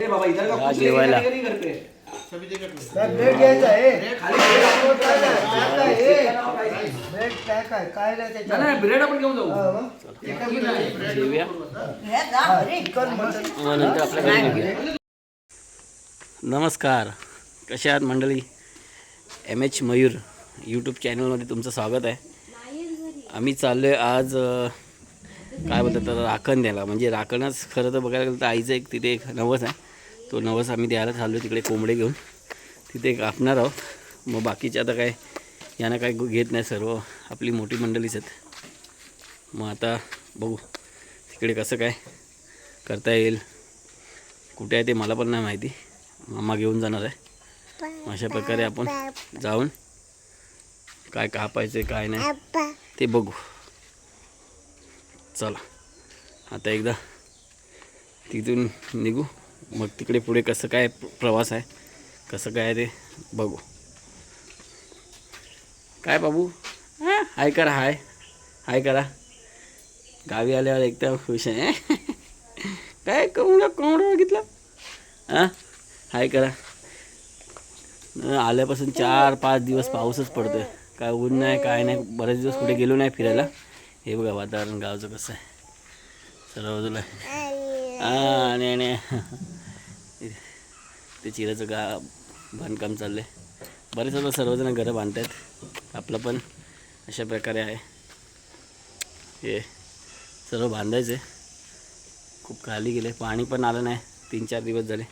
या जेवायला घ्यायचा आहे ब्रेड आपण घेऊन जाऊ। हा, नमस्कार कशा आहात मंडळी? एम एच मयूर यूट्यूब चॅनलमध्ये तुमचं स्वागत आहे. आम्ही चाललो आहे आज काय बोलतात तर राखण द्यायला. म्हणजे राखणच खरं तर बघायला गेलं तर आईचं एक तिथे एक नवस आहे. तो नवस आम्ही द्यायला चाललो तिकडे कोंबडे घेऊन. तिथे कापणार आहोत. मग बाकीचे आता काय यांना काय घेत नाही सर्व. आपली मोठी मंडळीच आहेत. मग आता बघू तिकडे कसं काय करता येईल. कुठे आहे ते मला पण नाही माहिती. मामा घेऊन जाणार आहे. अशा प्रकारे आपण जाऊन काय कापायचं काय नाही ते बघू. चला. आता एकदा तिथून निघू. मग तिकडे पुढे कसं काय प्र- प्रवास आहे? कसं काय आहे ते बघू. काय बाबू? हां? हाय करा हाय. हाय करा. गावी आल्यावर एकदम खुश आहे काय कोंबडा कोंबडा बघितलं? हां? हाय करा. आल्यापासून चार पाच दिवस पाऊसच पडतोय. काय ऊन नाही काय नाही. बरेच दिवस कुठे गेलो नाही फिरायला. हे बघा वातावरण गावचं कसं आहे. सर्व बाजूला. हां आणि आणि ते चिराचं गा बांधकाम चाललं आहे बरेच आता सर्वजण घरं बांधतात आपलं पण अशा प्रकारे आहे. हे सर्व बांधायचं आहे खूप खाली गेले. पाणी पण आलं नाही. तीन चार दिवस झाले.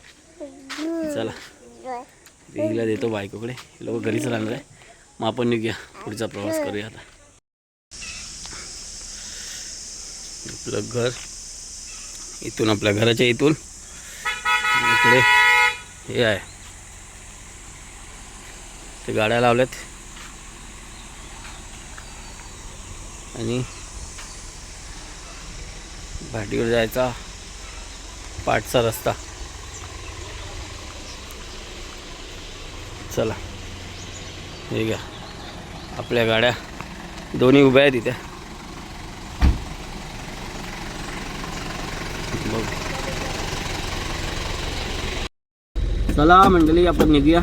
चला. हिला देतो बायकोकडे. लोक घरीच राहणार आहे. मग आपण निघूया. पुढचा प्रवास करूया आता. आपलं घर. इथून आपल्या घराच्या इथून. इकडे. हे आहे. ते गाड्या लावल्यात. आणि भाटीवर जायचा पाठचा रस्ता. चला हे घ्या. आपल्या गाड्या दोन्ही उभ्या आहेत इथे बघू. चला मंडळी आपण निघूया.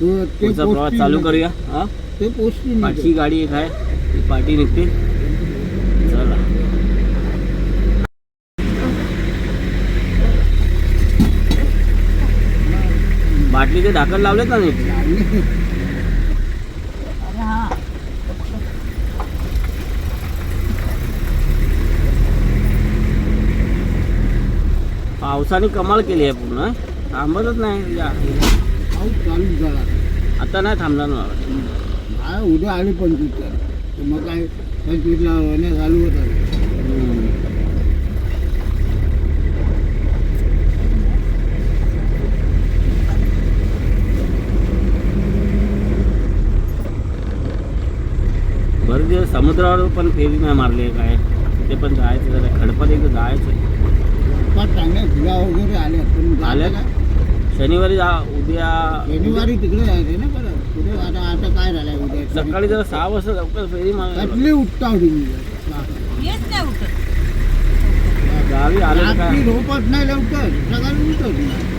पुढचा प्रवास चालू करूया हा? पाठची गाडी एक आहे ती पाठी निघते. चला. बाटलीचे ढाकण लावलेत ना नीट पावसाने कमाल केली आहे पूर्ण थांबतच नाही. या- पाऊस चालू झाला आता नाही थांबणार ना हा उद्या आले पंचवीस तर मग काय पंचवीसला होण्या चालू होतात. बरेच दिवस समुद्रावर पण फेरी नाही मारली आहे काय? तिथे पण जायचं जरा. खडपात एकदा जायचं. पाच चांगल्या फुला वगैरे आल्या पण झालं आल्या? का? शनिवारी जा उद्या शनिवारी तिकडे जायचं ना परत. पुढे आता आता काय झालंय उद्या? सकाळी जरा सहा वाजता लवकर फेरी मार कसली उठता होती मी गावी आलं तर रात्री काय झोपत नाही लवकर. सकाळी उठत नाही.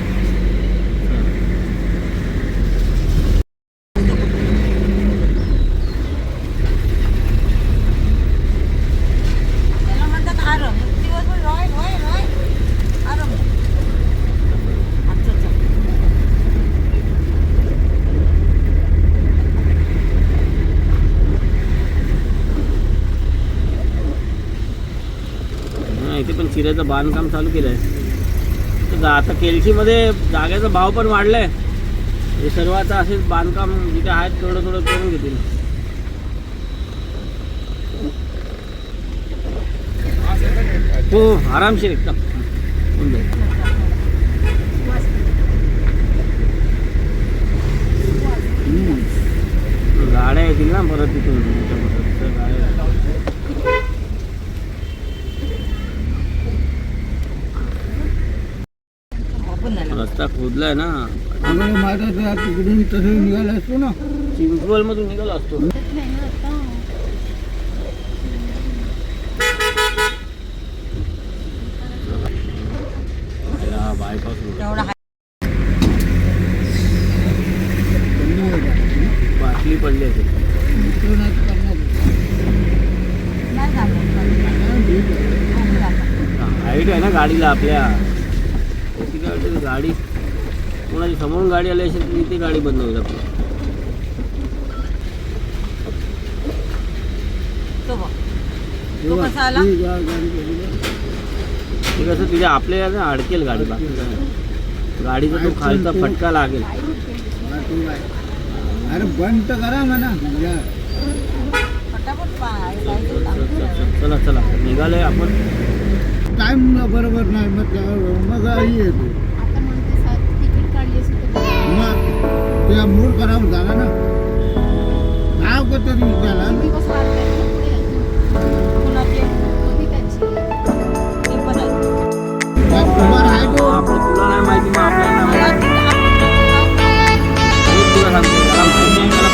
हा, बांधकाम चालू केलं आहे तर आता केलशीमध्ये जागेचा भाव पण वाढलाय. हे सर्व आता असेच बांधकाम जिथे आहेत थोडं थोडं करून घेतील. हो आरामशीर एकदम. होऊन जाईल. गाड्या येतील ना परत तिथून मोठ्या मोठ्या तिथं गाड्या आपण खोदलाय ना. आम्हाला माझा त्या तिकडून तसं निघाला असतो ना. चिंचवड मधून निघालो असतो? बाटली पडली असेल. तर आहे. हाईट आहे ना गाडीला आपल्या. गाडी कोणाची समोरून गाडी आली असेल तर इथे गाडी बंद होईल आपली तो तो कसा आला? ते तिथे आपल्या ना अडकेल गाडी बाकी काय नाही. गाडीचा तो खालचा फटका लागेल. अरे बंद तर करा म्हणा. या. पटापट पाय पाहिजे चल, चल, चल, चला चला. निघालोय आपण. टाइम बरोबर नाही मग मग आई येतो. मग त्या मूड खराब झाला ना नाव का तरी झाला मी कसं वाटतंय पुढे अजून कुणाचे होती त्याची ते पण आहे. कुमार आहे तो आपण तुला नाही माहिती मग आपल्याला नाही मला माहिती. तिथं आपण- मी तुला सांगतो त्याला माहिती आहे, त्याला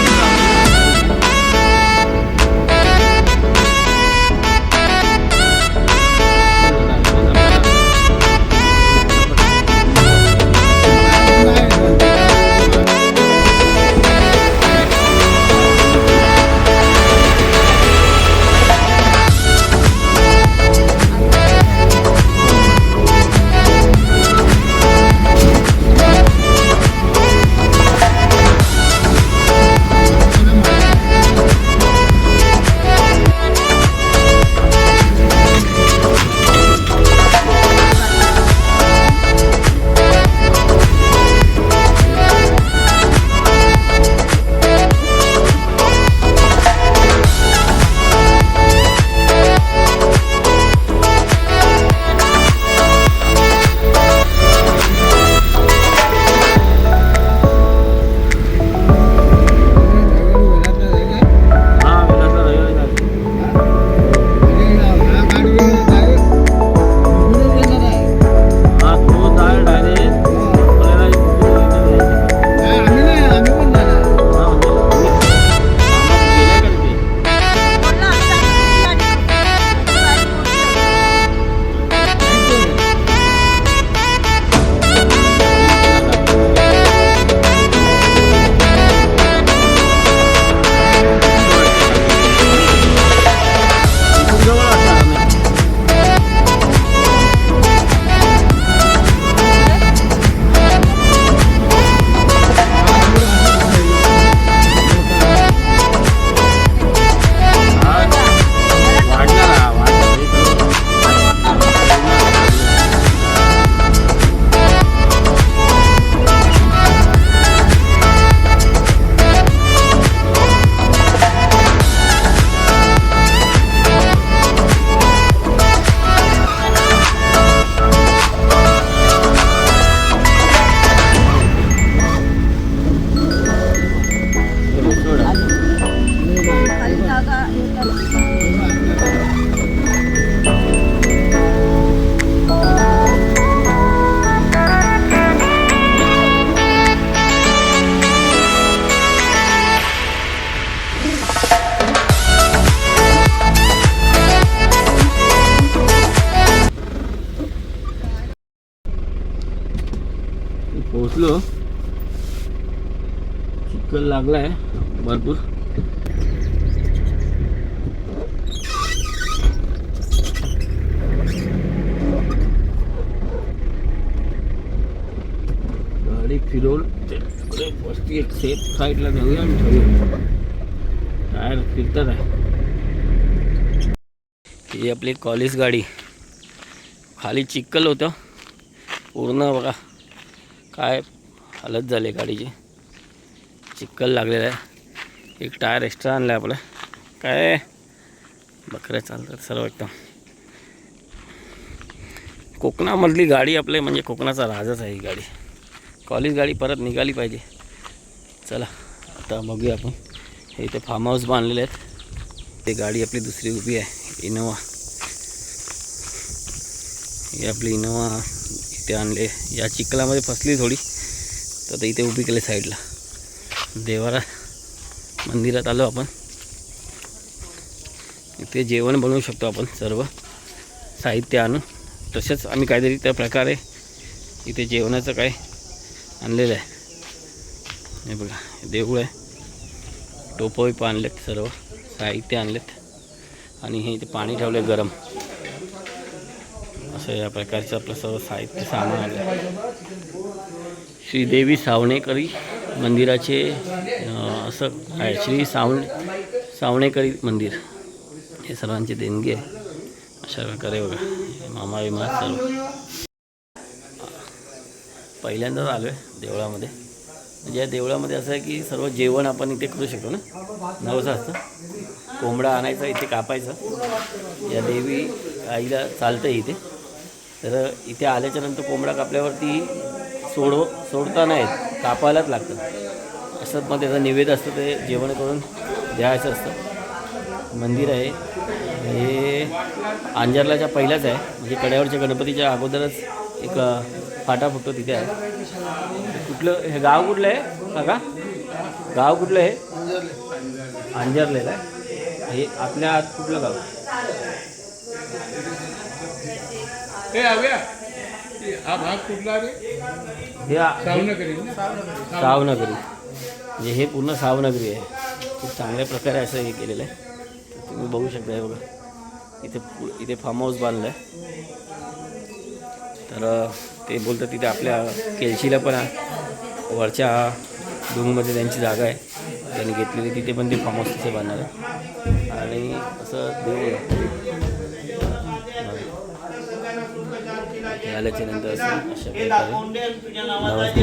चिखल लागलाय. भरपूर. गाडी फिरवून वस्ती एक सेफ साईडला घेऊया आणि ठेवूया. टायर फिरतात आहे. ही आपली कॉलेज गाडी. खाली चिखल होतं. पूर्ण बघा. काय हालत झाली गाडीची. चिक्कल लागलेला आहे. एक टायर एक्स्ट्रा आणला आहे आपलं. काय? बकऱ्या चालतात सर्व एकदम. कोकणामधली गाडी आपले म्हणजे कोकणाचा राजाच आहे ही गाडी. कॉलेज गाडी परत निघाली पाहिजे. चला आता बघूया आपण. हे इथे फार्म हाऊस बांधलेले आहेत. ते गाडी आपली दुसरी उभी आहे. इनोवा. ही आपली इनोवा इथे आणले. या चिखलामध्ये फसली थोडी. तर इथे उभी केली साईडला. देवारा मंदिरात आलो आपण. इथे जेवण बनवू शकतो आपण सर्व. साहित्य आणून. तसेच आम्ही काहीतरी त्या प्रकारे इथे जेवणाचं काय आणलेलं आहे. हे बघा देऊळ आहे. टोपं पण आणलेत सर्व. साहित्य आणलेत. आणि हे इथे पाणी ठेवलं आहे गरम. असं या प्रकारचं आपलं सर्व साहित्य सामान आलं श्रीदेवी सावणेकरी. मंदिराचे असं आहे. श्री सावण सावणेकरी मंदिर. हे सर्वांचे देणगी आहे. अशा प्रकारे बघा. मामा विमा सर्व पहिल्यांदाच आलो आहे देवळामध्ये. म्हणजे या देवळामध्ये असं आहे की सर्व जेवण आपण इथे करू शकतो ना? नवसं असतं. कोंबडा आणायचा इथे कापायचा. या देवी आईला चालतं इथे. तर इथे आल्याच्यानंतर कोंबडा कापल्यावरती सोडव सोडता नाहीत कापायलाच लागतं. असं मग त्याचं निवेद असतं ते जेवण करून द्यायचं असतं. मंदिर आहे. हे अंजरलाच्या पहिल्याच आहे. म्हणजे कड्यावरच्या गणपतीच्या अगोदरच एक फाटा फुटतो तिथे आहे. कुठलं हे गाव कुठलं आहे? काका गाव कुठलं आहे? अंजरलेलं आहे. हे आपल्या आत कुठलं गाव? हे हा भाग कुठला रे सावनगरी सावनगरी. म्हणजे हे पूर्ण सावनगरी आहे. खूप चांगल्या प्रकारे असं हे केलेलं आहे. तर तुम्ही बघू शकता हे बघा. इथे इथे फार्म हाऊस बांधलं आहे तर ते बोलतात तिथे आपल्या केलशीला पण. वरच्या डोंगमध्ये त्यांची जागा आहे. त्यांनी घेतलेली तिथे पण ते फार्म हाऊस तिथे बांधणार आहे. आणि असं देऊळ आल्याच्यानंतर असं अशा प्रकारे नवस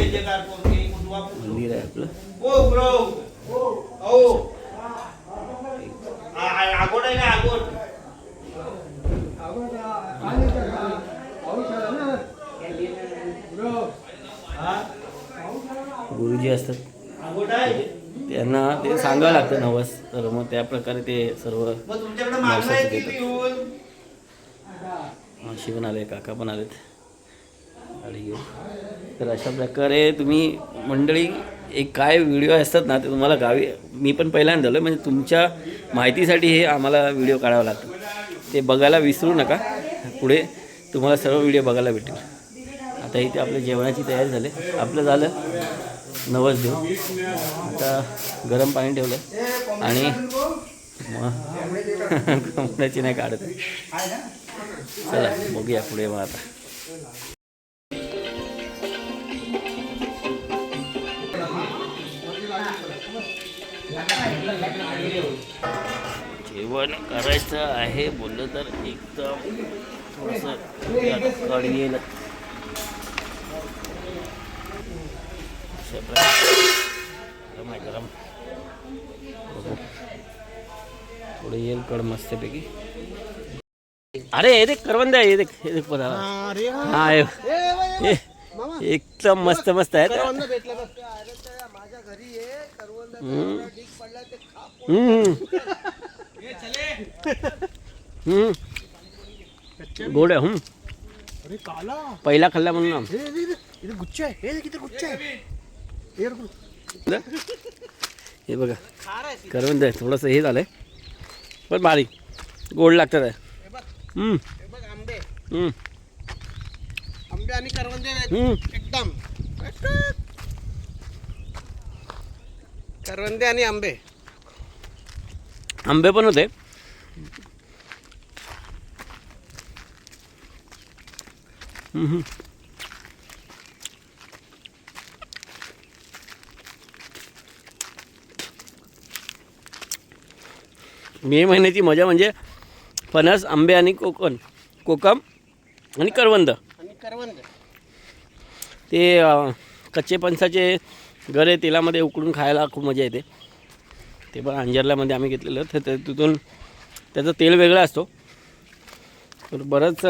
मंदिर आहे आपलं. गुरुजी असतात. त्यांना ते सांगावं लागतं नवस तर मग त्या प्रकारे ते सर्व देतात पण आले काका पण आलेत. गाडी घेऊन. तर अशा प्रकारे तुम्ही मंडळी एक काय व्हिडिओ असतात ना ते तुम्हाला गावी मी पण पहिल्यांदा झालो म्हणजे तुमच्या माहितीसाठी हे आम्हाला व्हिडिओ काढावा लागतो. ते बघायला विसरू नका. पुढे तुम्हाला सर्व व्हिडिओ बघायला भेटेल. आता इथे आपल्या जेवणाची तयारी झाली. आपलं झालं नवस देऊ आता गरम पाणी ठेवलं आणि मग कमळाची नाही काढत. चला बघूया पुढे मग आता. जेवण करायचं आहे बोललं तर एकदम थोडंसं कडी येईल अशा प्रकारे गरम आहे गरम. थोडं येईल कड मस्तपैकी अरे हे देख करवंद आहे हे देख हे देख बघा हा एकदम मस्त मस्त आहेत हम्म. हम्म. हम्म. गोड आहे हम्म. अरे काला पहिला खाल्ला म्हणून ना. हे हे, हे, इथे गुच्छ आहे हे किती गुच्छ आहे हे रघु. हे बघा करवंद आहे थोडंसं हे झालंय पण बारीक गोड लागतात आहे हम्म. हे बघ आंबे हम्म. आंबे आणि करवंदे आहेत हम्म. एकदम करवंदे आणि आंबे. आंबे पण होते. मे महिन्याची मजा म्हणजे फणस आंबे आणि कोकण कोकम आणि करवंद. आणि करवंद. ते कच्चे गरे तेलामध्ये उकडून खायला खूप मजा येते. ते पण अंजरल्यामध्ये आम्ही घेतलेलं. तर ते तिथून त्याचं तेल वेगळं असतो. तर बरंच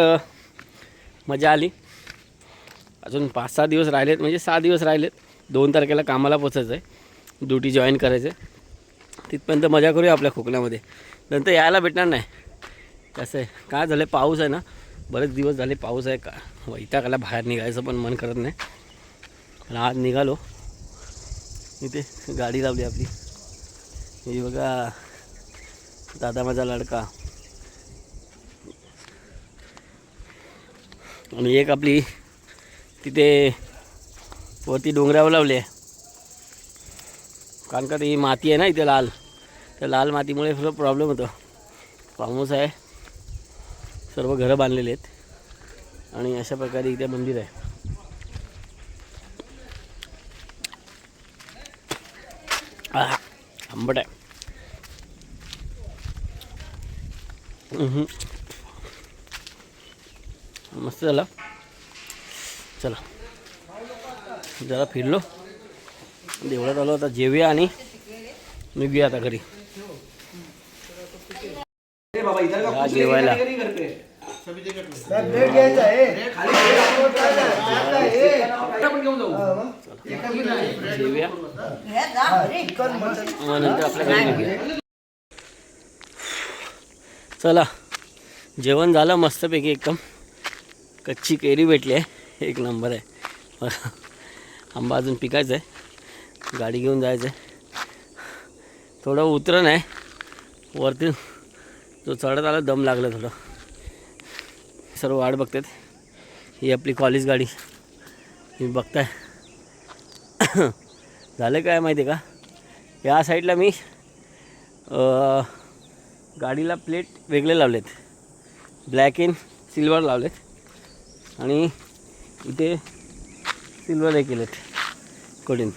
मजा आली. अजून पाच सहा दिवस राहिलेत. म्हणजे सहा दिवस राहिलेत. दोन तारखेला कामाला पोचायचं आहे ड्युटी जॉईन करायचं आहे तिथपर्यंत मजा करूया आपल्या खोकल्यामध्ये. नंतर यायला भेटणार नाही. कसं आहे? काय झालं पाऊस आहे ना. बरेच दिवस झाले पाऊस आहे. का? वैतागाला बाहेर निघायचं पण मन करत नाही. पण आज निघालो. इथे गाडी लावली आपली. हे बघा दादा माझा लडका. आणि एक आपली तिथे वरती डोंगरावर लावले आहे. कारण का ती माती आहे ना इथे लाल. त्या लाल मातीमुळे थोडं प्रॉब्लेम होतो. फार्म आहे सर्व घरं बांधलेले आहेत. आणि अशा प्रकारे इथे मंदिर आहे. आंबट आहे. मस्त झाला चला जरा फिरलो देवळात आलो आता जेवूया आणि निघूया आता घरी जेवायला जेवूया नंतर आपल्या घरी चला. जेवण झालं मस्तपैकी एकदम. कच्ची केरी भेटली आहे. एक नंबर आहे. आंबा अजून पिकायचं आहे. गाडी घेऊन जायचं आहे. थोडं उतरण आहे. वरती जो चढत आला दम लागला थोडं. सर्व वाट बघतात. ही आपली कॉलेज गाडी. तुम्ही बघताय. झालं काय माहिती आहे का? या साईडला मी गाडीला प्लेट वेगळे लावलेत. ब्लॅक इन सिल्वर लावलेत. आणि इथे सिल्वर हे केलेत. कडून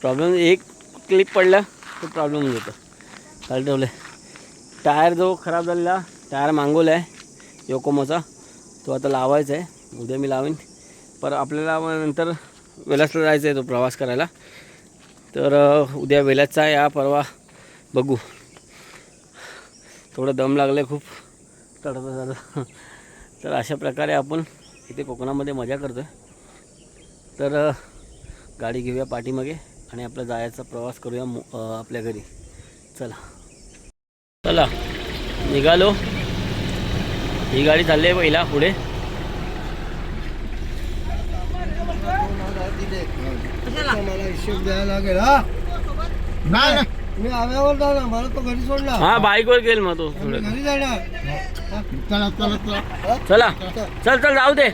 प्रॉब्लेम म्हणजे एक क्लिप पडला तर प्रॉब्लेम येतो जातो. ठेवलं टायर जो खराब झालेला टायर मागवला आहे योकोमोचा तो आता लावायचा आहे उद्या मी लावेन. पर आपल्याला नंतर वेलासला जायचं आहे तो प्रवास करायला. तर उद्या वेलाचा या परवा बघू. थोडं दम लागलं खूप तडत झालं. तर अशा प्रकारे आपण इथे कोकणामध्ये मजा करतो आहे तर गाडी घेऊया पाठीमागे आणि आपला जायचा प्रवास करूया आपल्या घरी. चला. चला. निघालो. ही गाडी चालली आहे पहिला पुढे. मला हिशोब द्यायला लागेल हा? नाही. नाही. मी आव्यावर जाणार मला तो घरी सोडला हा बाईकवर गेल मग तो मी पुढे घरी जाणार. चला चला चला. चला. चल. चल जाऊ दे.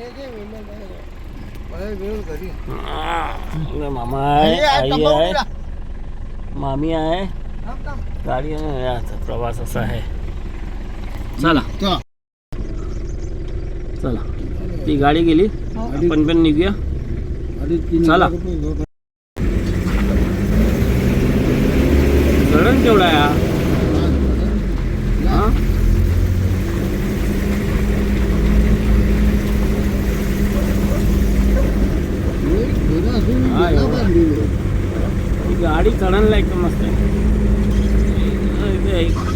मला घेऊन घरी. हा, मामा आहे आई आहे मामी आहे. गाडी आहे याचा प्रवास असा आहे. चला. चला. चला. ती गाडी गेली. आपण पण निघूया. अडीच-तीन चला. गडण केवढा. ही? गाडी चढायला एकदम मस्त आहे.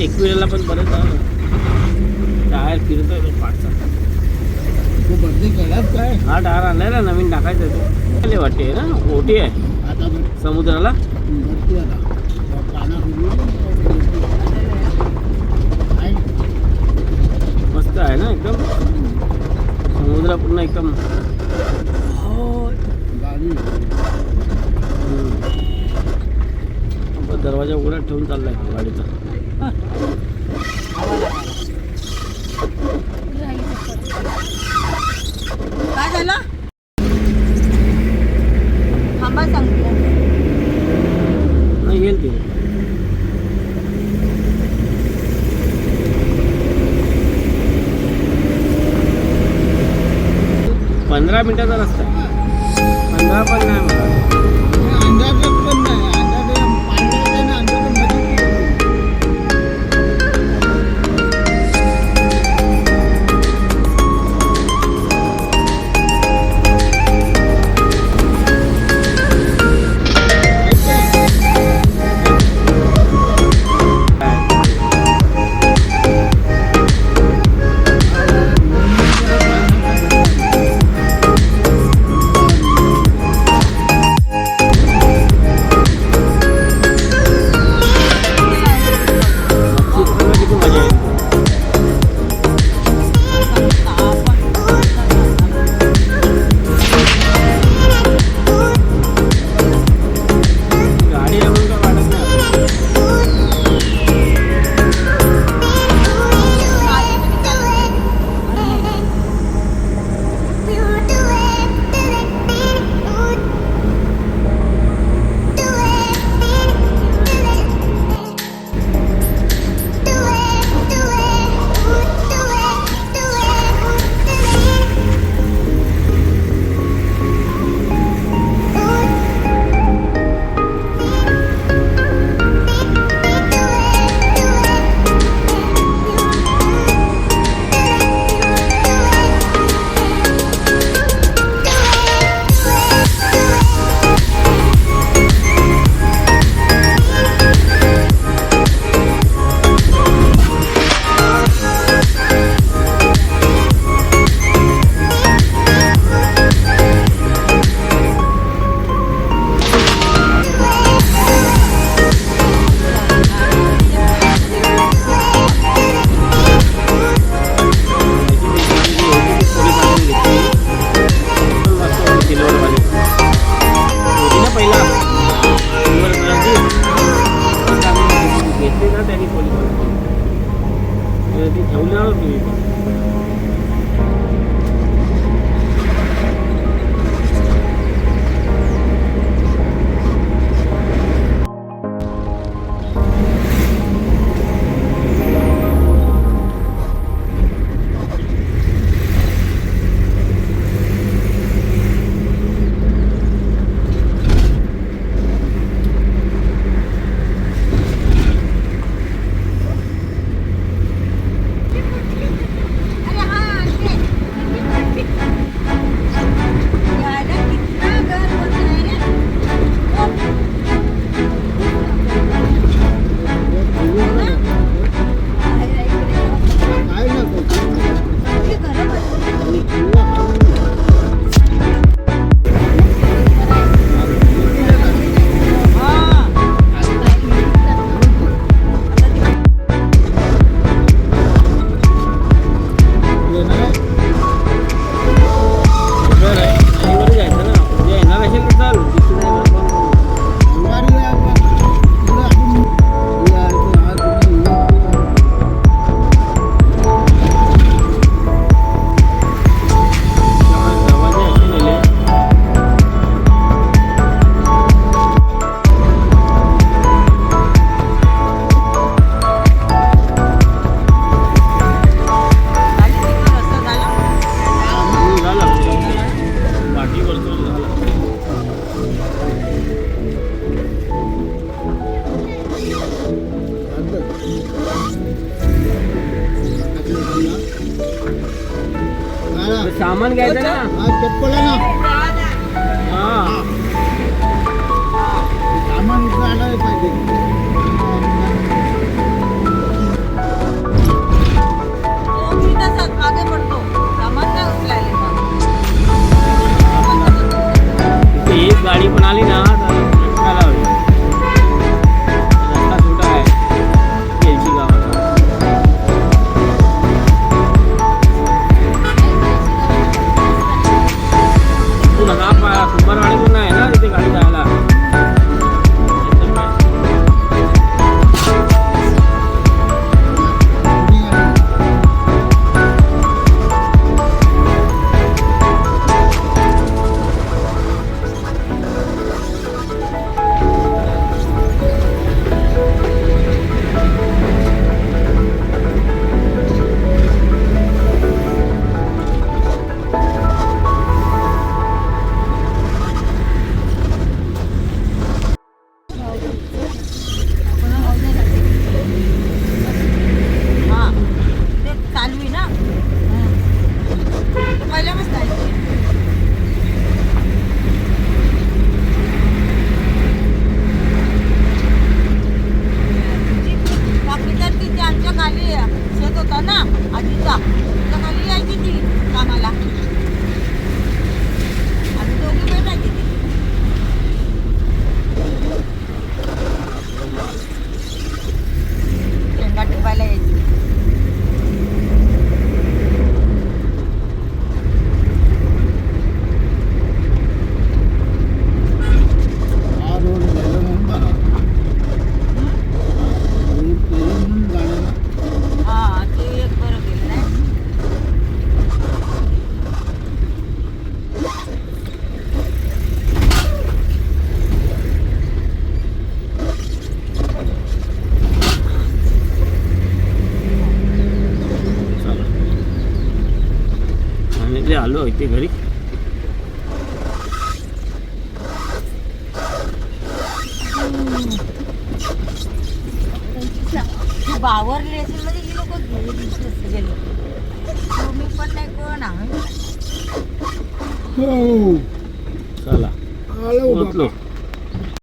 एकविरेला पण बरंच आहे टायर फिरतोय पाठचा बदली काय? हा टायर आणलाय ना नवीन टाकायचा तो. वाटते ना? ओटी आहे. समुद्राला. मस्त आहे ना एकदम? समुद्र पूर्ण एकदम. दरवाजा उघडा ठेवून चाललाय गाडीचा राहिली चप्पल. काय झालं थांबा सांगते नाही येईल ते पंधरा मिनिटाचा रस्ता जे